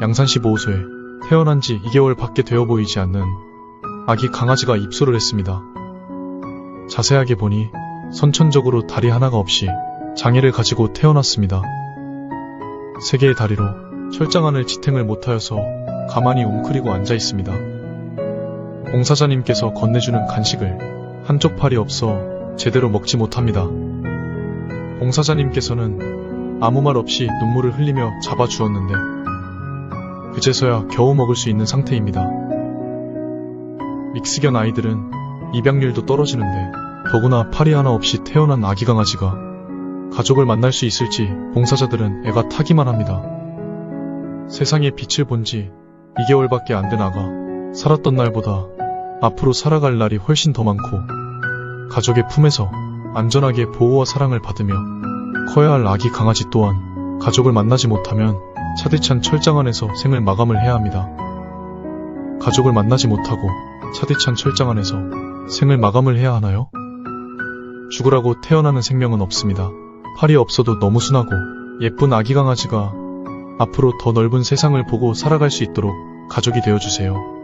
양산시 보호소에 태어난 지 2개월 밖에 되어 보이지 않는 아기 강아지가 입소를 했습니다. 자세하게 보니 선천적으로 다리 하나가 없이 장애를 가지고 태어났습니다. 세 개의 다리로 철장안을 지탱을 못하여서 가만히 웅크리고 앉아 있습니다. 봉사자님께서 건네주는 간식을 한쪽 팔이 없어 제대로 먹지 못합니다. 봉사자님께서는 아무 말 없이 눈물을 흘리며 잡아주었는데 그제서야 겨우 먹을 수 있는 상태입니다. 믹스견 아이들은 입양률도 떨어지는데 더구나 팔이 하나 없이 태어난 아기 강아지가 가족을 만날 수 있을지 봉사자들은 애가 타기만 합니다. 세상에 빛을 본 지 2개월밖에 안 된 아가 살았던 날보다 앞으로 살아갈 날이 훨씬 더 많고 가족의 품에서 안전하게 보호와 사랑을 받으며 커야 할 아기 강아지 또한 가족을 만나지 못하면 차디찬 철장 안에서 생을 마감을 해야 합니다. 가족을 만나지 못하고 차디찬 철장 안에서 생을 마감을 해야 하나요? 죽으라고 태어나는 생명은 없습니다. 팔이 없어도 너무 순하고 예쁜 아기 강아지가 앞으로 더 넓은 세상을 보고 살아갈 수 있도록 가족이 되어주세요.